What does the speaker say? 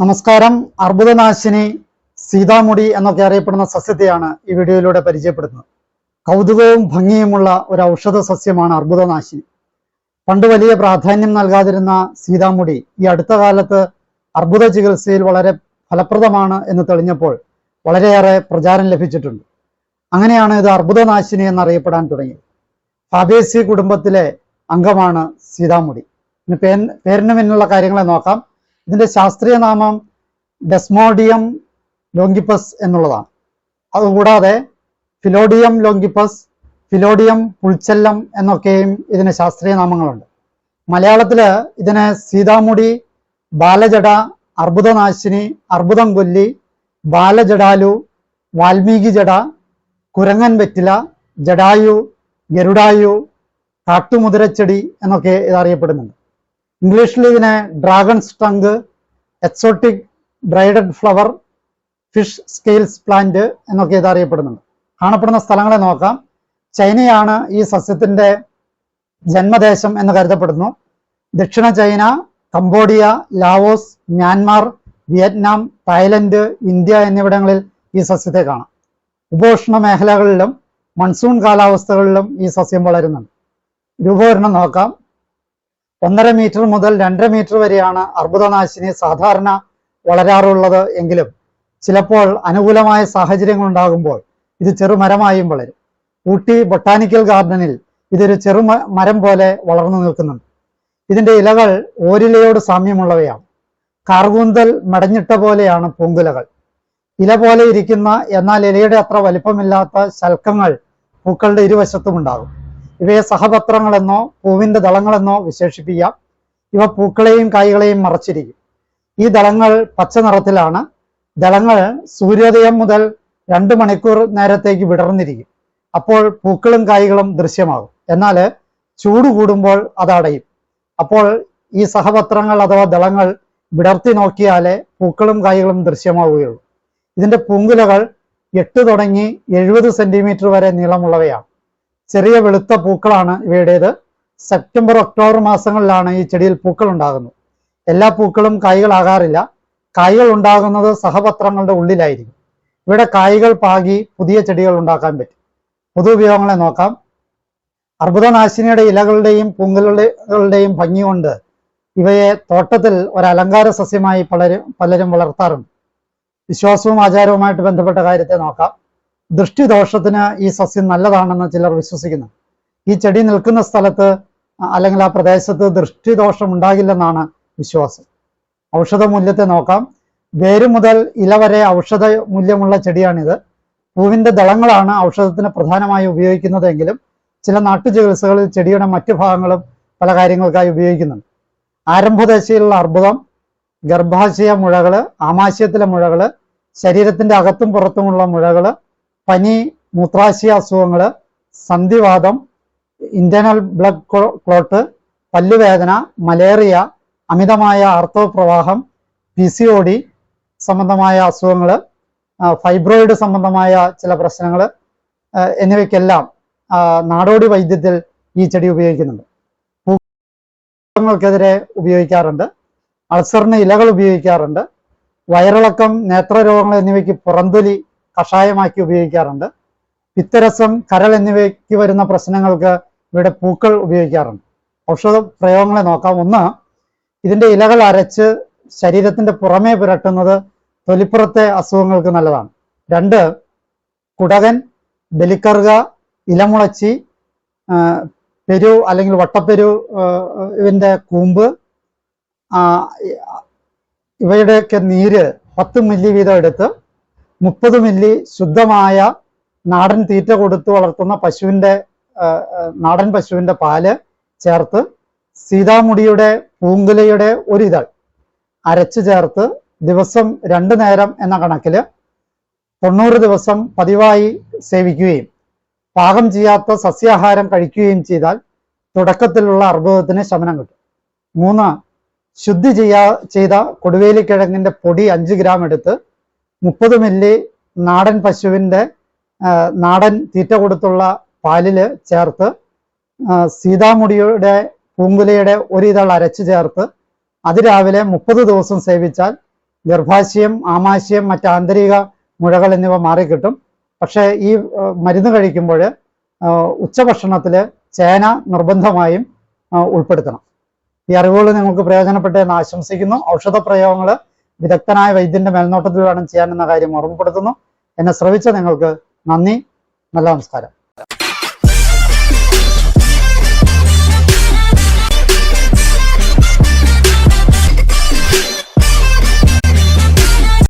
നമസ്കാരം. അർബുദനാശിനി സീതാമുടി എന്നൊക്കെ അറിയപ്പെടുന്ന സസ്യത്തെയാണ് ഈ വീഡിയോയിലൂടെ പരിചയപ്പെടുന്നത്. കൗതുകവും ഭംഗിയുമുള്ള ഒരു ഔഷധ സസ്യമാണ് അർബുദനാശിനി. പണ്ട് വലിയ പ്രാധാന്യം നൽകാതിരുന്ന സീതാമുടി ഈ അടുത്ത കാലത്ത് അർബുദ ചികിത്സയിൽ വളരെ ഫലപ്രദമാണ് എന്ന് തെളിഞ്ഞപ്പോൾ വളരെയേറെ പ്രചാരം ലഭിച്ചിട്ടുണ്ട്. അങ്ങനെയാണ് ഇത് അർബുദനാശിനി എന്നറിയപ്പെടാൻ തുടങ്ങിയത്. ഫാബേസി കുടുംബത്തിലെ അംഗമാണ് സീതാമുടി. പേരിന് പിന്നിലുള്ള കാര്യങ്ങളെ നോക്കാം. ഇതിന്റെ ശാസ്ത്രീയ നാമം ഡെസ്മോഡിയം ലോങ്കിപ്പസ് എന്നുള്ളതാണ്. അതുകൂടാതെ ഫിലോഡിയം ലോങ്കിപ്പസ് ഫിലോഡിയം പുൾച്ചെല്ലം എന്നൊക്കെയും ഇതിന് ശാസ്ത്രീയ നാമങ്ങളുണ്ട്. മലയാളത്തിൽ ഇതിനെ സീതാമുടി ബാലജട അർബുദനാശിനി അർബുദം കൊല്ലി ബാലജടാലു വാൽമീകി ജട കുരങ്ങൻ വെറ്റില ജടായു ഗരുഡായു കാട്ടുമുതിരച്ചെടി എന്നൊക്കെ ഇത് അറിയപ്പെടുന്നുണ്ട്. ഇംഗ്ലീഷിൽ ഇതിനെ dragon stunk exotic braided flower fish scales plant എന്നൊക്കെ ഇത് അറിയപ്പെടുന്നുണ്ട്. കാണപ്പെടുന്ന സ്ഥലങ്ങളെ നോക്കാം. ചൈനയാണ് ഈ സസ്യത്തിന്റെ ജന്മദേശം എന്ന് കരുതപ്പെടുന്നു. ദക്ഷിണ China Cambodia Laos Myanmar Vietnam Thailand India എന്നിവിടങ്ങളിൽ ഈ സസ്യത്തെ കാണാം. ഉപോഷണ മേഖലകളിലും മൺസൂൺ കാലാവസ്ഥകളിലും ഈ സസ്യം വളരുന്നുണ്ട്. രൂപവരണം നോക്കാം. ഒന്നര മീറ്റർ മുതൽ രണ്ടര മീറ്റർ വരെയാണ് അർബുദനാശിനി സാധാരണ വളരാറുള്ളത് എങ്കിലും ചിലപ്പോൾ അനുകൂലമായ സാഹചര്യങ്ങൾ ഉണ്ടാകുമ്പോൾ ഇത് ചെറുമരമായും വളരും. ഊട്ടി ബൊട്ടാനിക്കൽ ഗാർഡനിൽ ഇതൊരു ചെറു മരം പോലെ വളർന്നു നിൽക്കുന്നുണ്ട്. ഇതിന്റെ ഇലകൾ ഓരിലയോട് സാമ്യമുള്ളവയാണ്. കാർകൂന്തൽ മടഞ്ഞിട്ട പോലെയാണ് പൂങ്കുലകൾ. ഇല പോലെ ഇരിക്കുന്ന എന്നാൽ ഇലയുടെ അത്ര വലിപ്പമില്ലാത്ത ശൽക്കങ്ങൾ പൂക്കളുടെ ഇരുവശത്തും ഉണ്ടാകും ഇവയെ സഹപത്രങ്ങളെന്നോ പൂവിന്റെ ദളങ്ങളെന്നോ വിശേഷിപ്പിക്കാം ഇവ പൂക്കളെയും കായ്കളെയും മറച്ചിരിക്കും. ഈ ദളങ്ങൾ പച്ച നിറത്തിലാണ്. ദളങ്ങൾ സൂര്യോദയം മുതൽ രണ്ട് മണിക്കൂർ നേരത്തേക്ക് വിടർന്നിരിക്കും. അപ്പോൾ പൂക്കളും കായ്കളും ദൃശ്യമാകും. എന്നാൽ ചൂട് കൂടുമ്പോൾ അത് അടയും. അപ്പോൾ ഈ സഹപത്രങ്ങൾ അഥവാ ദളങ്ങൾ വിടർത്തി നോക്കിയാലേ പൂക്കളും കായ്കളും ദൃശ്യമാവുകയുള്ളൂ. ഇതിന്റെ പൂങ്കുലകൾ എട്ട് തുടങ്ങി എഴുപത് സെന്റിമീറ്റർ വരെ നീളമുള്ളവയാണ്. ചെറിയ വെളുത്ത പൂക്കളാണ് ഇവയുടേത്. സെപ്റ്റംബർ ഒക്ടോബർ മാസങ്ങളിലാണ് ഈ ചെടിയിൽ പൂക്കൾ ഉണ്ടാകുന്നത്. എല്ലാ പൂക്കളും കായ്കളാകാറില്ല. കായ്കൾ ഉണ്ടാകുന്നത് സഹപത്രങ്ങളുടെ ഉള്ളിലായിരിക്കും. ഇവിടെ കായ്കൾ പാകി പുതിയ ചെടികൾ ഉണ്ടാക്കാൻ പറ്റും. പൊതു ഉപയോഗങ്ങളെ നോക്കാം. അർബുദനാശിനിയുടെ ഇലകളുടെയും പൂങ്കുലകളുടെയും ഭംഗി കൊണ്ട് ഇവയെ തോട്ടത്തിൽ ഒരു അലങ്കാര സസ്യമായി പലരും പലരും വളർത്താറുണ്ട്. വിശ്വാസവും ആചാരവുമായിട്ട് ബന്ധപ്പെട്ട കാര്യത്തെ നോക്കാം. ദൃഷ്ടിദോഷത്തിന് ഈ സസ്യം നല്ലതാണെന്ന് ചിലർ വിശ്വസിക്കുന്നു. ഈ ചെടി നിൽക്കുന്ന സ്ഥലത്ത് അല്ലെങ്കിൽ ആ പ്രദേശത്ത് ദൃഷ്ടിദോഷം ഉണ്ടാകില്ലെന്നാണ് വിശ്വാസം. ഔഷധ മൂല്യത്തെ നോക്കാം. വേര് മുതൽ ഇല വരെ ഔഷധ മൂല്യമുള്ള ചെടിയാണിത്. പൂവിന്റെ ദളങ്ങളാണ് ഔഷധത്തിന് പ്രധാനമായി ഉപയോഗിക്കുന്നതെങ്കിലും ചില നാട്ടുചികിത്സകളിൽ ചെടിയുടെ മറ്റു ഭാഗങ്ങളും പല കാര്യങ്ങൾക്കായി ഉപയോഗിക്കുന്നുണ്ട്. ആരംഭദശയിലുള്ള അർബുദം ഗർഭാശയ മുഴകൾ ആമാശയത്തിലെ മുഴകൾ ശരീരത്തിന്റെ അകത്തും പുറത്തുമുള്ള മുഴകൾ പനി മൂത്രാശയ അസുഖങ്ങൾ സന്ധിവാദം ഇന്റേണൽ ബ്ലഡ് ക്ലോട്ട് പല്ലുവേദന മലേറിയ അമിതമായ ആർത്തവപ്രവാഹം പി സി ഒ ഡി സംബന്ധമായ അസുഖങ്ങൾ ഫൈബ്രോയിഡ് സംബന്ധമായ ചില പ്രശ്നങ്ങൾ എന്നിവയ്ക്കെല്ലാം നാടോടി വൈദ്യത്തിൽ ഈ ചെടി ഉപയോഗിക്കുന്നുണ്ട്. രോഗങ്ങൾക്കെതിരെ ഉപയോഗിക്കാറുണ്ട് അൾസറിന് ഇലകൾ ഉപയോഗിക്കാറുണ്ട് വയറിളക്കം നേത്രരോഗങ്ങൾ എന്നിവയ്ക്ക് പുറന്തൊലി കഷായമാക്കി ഉപയോഗിക്കാറുണ്ട്. പിത്തരസം കരൾ എന്നിവയ്ക്ക് വരുന്ന പ്രശ്നങ്ങൾക്ക് ഇവിടെ പൂക്കൾ ഉപയോഗിക്കാറുണ്ട്. ഔഷധ പ്രയോഗങ്ങളെ നോക്കാം. ഒന്ന് ഇതിന്റെ ഇലകൾ അരച്ച് ശരീരത്തിന്റെ പുറമേ പുരട്ടുന്നത് തൊലിപ്പുറത്തെ അസുഖങ്ങൾക്ക് നല്ലതാണ്. രണ്ട് കുടകൻ ബലിക്കറുക ഇലമുളച്ചി പെരു അല്ലെങ്കിൽ വട്ടപ്പെരു ഇവന്റെ കൂമ്പ് ഇവയുടെയൊക്കെ നീര് പത്ത് മില്ലി വീതം എടുത്ത് മുപ്പത് മില്ലി ശുദ്ധമായ നാടൻ തീറ്റ കൊടുത്ത് വളർത്തുന്ന ആ, നാടൻ പശുവിന്റെ പാൽ ചേർത്ത് സീതാമുടിയുടെ പൂങ്കുലയുടെ ഒരിതൾ അരച്ചു ചേർത്ത് ദിവസം രണ്ടു നേരം എന്ന കണക്കിൽ തൊണ്ണൂറ് ദിവസം പതിവായി സേവിക്കുകയും പാകം ചെയ്യാത്ത സസ്യാഹാരം കഴിക്കുകയും ചെയ്താൽ തുടക്കത്തിലുള്ള അർബുദത്തിന് ശമനം കിട്ടും. മൂന്ന് ശുദ്ധി ചെയ്യാ ചെയ്ത കൊടുവേലിക്കിഴങ്ങിന്റെ പൊടി അഞ്ച് ഗ്രാം എടുത്ത് മുപ്പത് മില്ലി നാടൻ പശുവിന്റെ നാടൻ തീറ്റ കൊടുത്തുള്ള പാലിൽ ചേർത്ത് സീതാമുടിയുടെ പൂങ്കുലയുടെ ഒരു അരച്ച് ചേർത്ത് അതിരാവിലെ മുപ്പത് ദിവസം സേവിച്ചാൽ ഗർഭാശയം ആമാശയം മറ്റ് ആന്തരിക മുഴകൾ എന്നിവ മാറിക്കിട്ടും. പക്ഷേ ഈ മരുന്ന് കഴിക്കുമ്പോൾ ഉച്ചഭക്ഷണത്തിൽ ചേന നിർബന്ധമായും ഉൾപ്പെടുത്തണം. ഈ അറിവുകൾ നിങ്ങൾക്ക് പ്രയോജനപ്പെട്ടെന്ന് ആശംസിക്കുന്നു. ഔഷധ പ്രയോഗങ്ങൾ വിദഗ്ധനായ വൈദ്യന്റെ മേൽനോട്ടത്തിൽ വേണം ചെയ്യാനെന്ന കാര്യം ഓർമ്മപ്പെടുത്തുന്നു. എന്നെ ശ്രവിച്ച നിങ്ങൾക്ക് നന്ദി. നല്ല നമസ്കാരം.